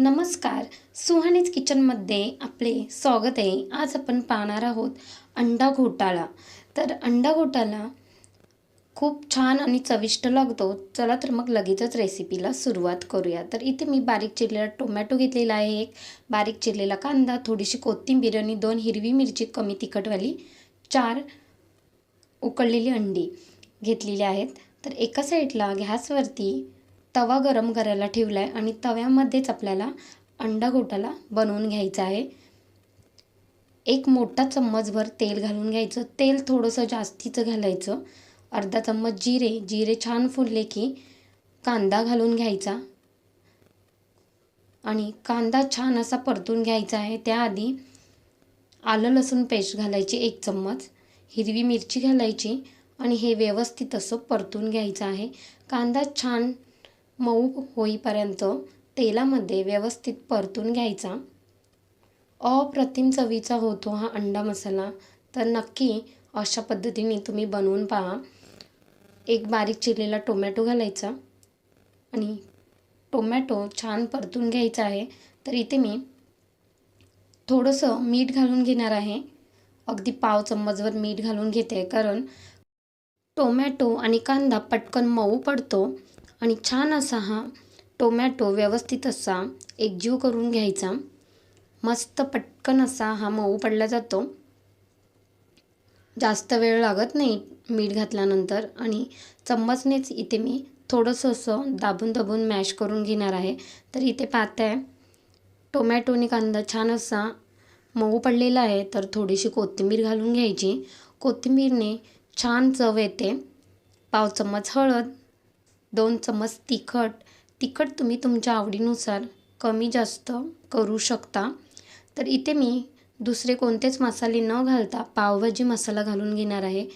नमस्कार. सुहानीज किचनमध्ये आपले स्वागत आहे. आज आपण पाहणार आहोत अंडा घोटाळा. तर अंडा घोटाळा खूप छान आणि चविष्ट लागतो. चला तर मग लगेचच रेसिपीला सुरुवात करूया. तर इथे मी बारीक चिरलेला टोमॅटो घेतलेला आहे एक. बारीक चिरलेला कांदा थोडीशी कोथिंबीर आणि दोन हिरवी मिरची कमी तिखटवाली चार उकळलेली अंडी घेतलेली आहेत. तर एका साईडला गॅसवरती तवा गरम करायला ठेवला आहे आणि तव्यामध्येच आपल्याला अंडा घोटाला बनवून घ्यायचा आहे. एक मोठा चम्मचभर तेल घालून घ्यायचं. तेल थोडंसं जास्तीचं घालायचं. अर्धा चम्मच जिरे. जिरे छान फुलले की कांदा घालून घ्यायचा. आणि कांदा छान असा परतून घ्यायचा आहे. त्याआधी आलं लसूण पेस्ट घालायची एक चम्मच. हिरवी मिरची घालायची आणि हे व्यवस्थित असं परतून घ्यायचं आहे. कांदा छान मऊ होईपर्यंत तेलामध्ये व्यवस्थित परतून घ्यायचा. अप्रतिम चवीचा होतो हा अंडा मसाला. तर नक्की अशा पद्धतीने तुम्ही बनवून पहा. एक बारीक चिरलेला टोमॅटो घालायचा. आणि टोमॅटो छान परतून घ्यायचा आहे. तर इथे मी थोडंसं मीठ घालून घेणार आहे. अगदी पाव चम्मचभर मीठ घालून घेते. कारण टोमॅटो आणि कांदा पटकन मऊ पडतो. आणि छान असा हा टोमॅटो व्यवस्थित असा एकजीव करून घ्यायचा. मस्त पटकन असा हा मऊ पडला जातो. जास्त वेळ लागत नाही मीठ घातल्यानंतर आणि चम्मचनेच इथे मी थोडंसं असं दाबून दाबून मॅश करून घेणार आहे. तर इथे पाहते आहे टोमॅटो आणि कांदा छान असा मऊ पडलेला आहे. तर थोडीशी कोथिंबीर घालून घ्यायची. कोथिंबीरने छान चव येते. पाव चम्मच हळद दोन चम्मच तिखट. तिखट तुम्ही तुमच्या आवडीनुसार कमी जास्त करू शकता. तर इथे मी दुसरे कोणतेच मसाले न घालता पावभाजी मसाला घालून घेणार आहे.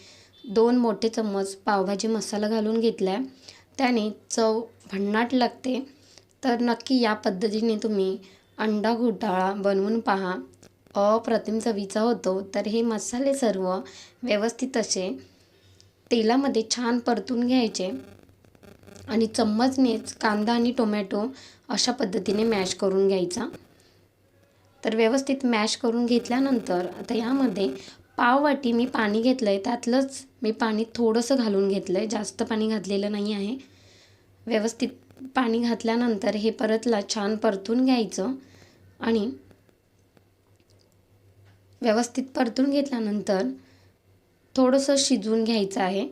दोन मोठे चम्मच पावभाजी मसाला घालून घेतला आहे त्याने चव भन्नाट लागते. तर नक्की या पद्धतीने तुम्ही अंडा घोटाळा बनवून पहा. अप्रतिम चवीचा होतो. तर हे मसाले सर्व व्यवस्थित असे तेलामध्ये छान परतून घ्यायचे. आणि चम्मचनेच कांदा आणि टोमॅटो अशा पद्धतीने मॅश करून घ्यायचा. तर व्यवस्थित मॅश करून घेतल्यानंतर आता यामध्ये पाववाटी मी पाणी घेतलं आहे त्यातलंच मी पाणी थोडंसं घालून घेतलं आहे जास्त पाणी घातलेलं नाही आहे. व्यवस्थित पाणी घातल्यानंतर हे परतला छान परतून घ्यायचं. आणि व्यवस्थित परतून घेतल्यानंतर थोडंसं शिजवून घ्यायचं आहे.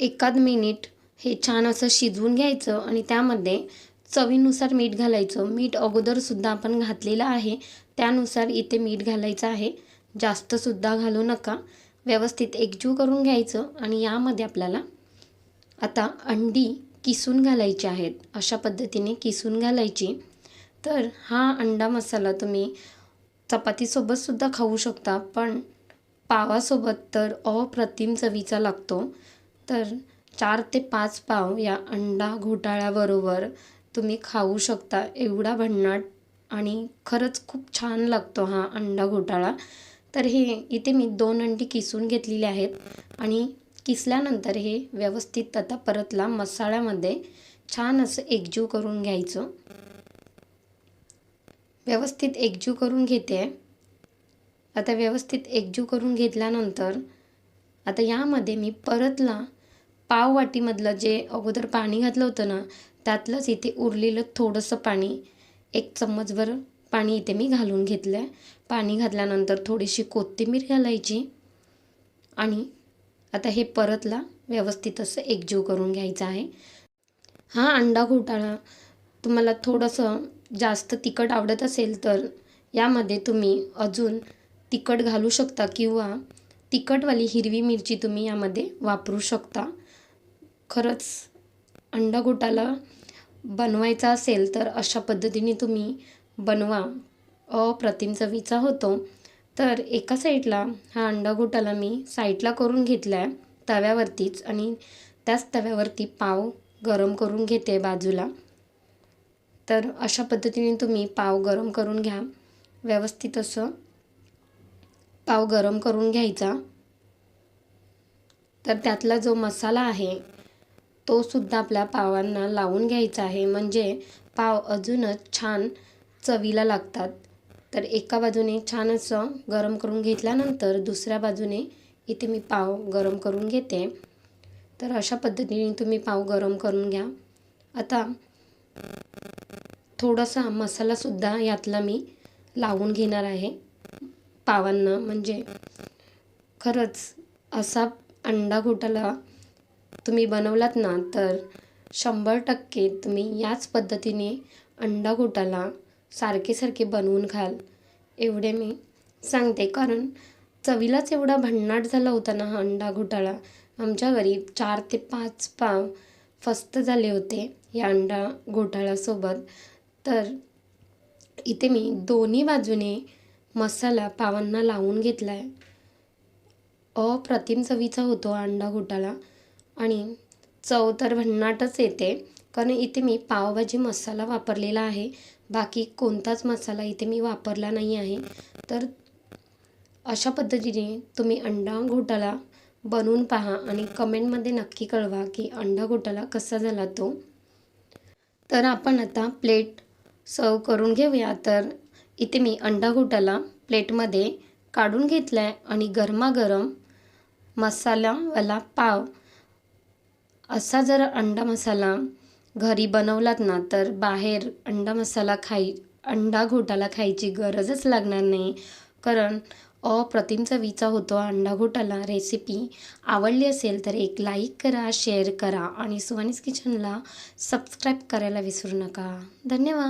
एकाद मिनिट हे छान असं शिजवून घ्यायचं आणि त्यामध्ये चवीनुसार मीठ घालायचं. मीठ अगोदरसुद्धा आपण घातलेलं आहे. त्यानुसार इथे मीठ घालायचं आहे. जास्तसुद्धा घालू नका. व्यवस्थित एकजीव करून घ्यायचं आणि यामध्ये आपल्याला आता अंडी किसून घालायची आहेत. अशा पद्धतीने किसून घालायची. तर हा अंडा मसाला तुम्ही चपातीसोबतसुद्धा खाऊ शकता पण पावासोबत तर अप्रतिम चवीचा लागतो. तर चार ते पाच पाव या अंडा घोटाळ्याबरोबर तुम्ही खाऊ शकता. एवढा भन्नाट आणि खरंच खूप छान लागतो हा अंडा घोटाळा. तर हे इथे मी दोन अंडी किसून घेतलेली आहेत आणि किसल्यानंतर हे व्यवस्थित आता परतला मसाल्यामध्ये. छान असं एकजीव करून घ्यायचं. व्यवस्थित एकजीव करून घेते. आता व्यवस्थित एकजीव करून घेतल्यानंतर आता यामध्ये मी परतला पाव वाटीमधलं जे अगोदर पाणी घातलं होतं ना त्यातलंच इथे उरलेलं थोडंसं पाणी एक चम्मचभर पाणी इथे मी घालून घेतलं आहे पाणी घातल्यानंतर थोडीशी कोथिंबीर घालायची आणि आता हे परतला व्यवस्थित असं एकजीव करून घ्यायचं आहे. हा अंडा घोटाळा तुम्हाला थोडंसं जास्त तिखट आवडत असेल तर यामध्ये तुम्ही अजून तिखट घालू शकता किंवा तिखटवाली हिरवी मिरची तुम्ही यामध्ये वापरू शकता. खरंच अंडगोटाला बनवायचा असेल तर अशा पद्धतीने तुम्ही बनवा. अप्रतिम चवीचा होतो. तर एका साईडला हा अंडगोटाला मी साईडला करून घेतला आहे तव्यावरतीच आणि त्याच तव्यावरती पाव गरम करून घेते बाजूला. तर अशा पद्धतीने तुम्ही पाव गरम करून घ्या. व्यवस्थित असं पाव गरम करून घ्यायचा. तर त्यातला जो मसाला आहे तो सुद्धा आपल्या पावांना लावून घ्यायचा आहे. म्हणजे पाव अजूनच छान चवीला लागतात. तर एका बाजूने छान असं गरम करून घेतल्यानंतर दुसऱ्या बाजूने इथे मी पाव गरम करून घेते. तर अशा पद्धतीने तुम्ही पाव गरम करून घ्या. आता थोडासा मसालासुद्धा यातला मी लावून घेणार आहे पावांना. म्हणजे खरंच असा अंडा घोटाला तुम्ही बनवलात ना तर शंभर टक्के तुम्ही याच पद्धतीने अंडा घोटाला सारखे सारखे बनवून खाल एवढे मी सांगते. कारण चवीलाच एवढा भन्नाट झाला होता ना हा अंडा घोटाळा आमच्या घरी चार ते पाच पाव फस्त झाले होते या अंडा घोटाळ्यासोबत तर इथे मी दोन्ही बाजूने मसाला पावांना लावून घेतला आहे अप्रतिम चवीचा होतो अंडा घोटाळा आणि चव तर भन्नाटच येते कारण इथे मी पावभाजी मसाला वापरलेला आहे. बाकी कोणताच मसाला इथे मी वापरला नाही आहे. तर अशा पद्धतीने तुम्ही अंडा घोटाळा बनवून पहा आणि कमेंटमध्ये नक्की कळवा की अंडा घोटाळा कसा झाला तो. तर आपण आता प्लेट सर्व करून घेऊया. तर इथे मी अंडा घोटाळा प्लेटमध्ये काढून घेतला आहे आणि गरमागरम मसालावाला पाव असा जर अंडा मसाला घरी बनवलात ना तर बाहेर अंडा मसाला खाई अंडा घोटाला खायची गरजच लागणार नाही. कारण अप्रतिम चवीचा होतो अंडा घोटाला. रेसिपी आवडली असेल तर एक लाईक करा शेअर करा आणि सुवानीस किचनला सबस्क्राईब करायला विसरू नका. धन्यवाद.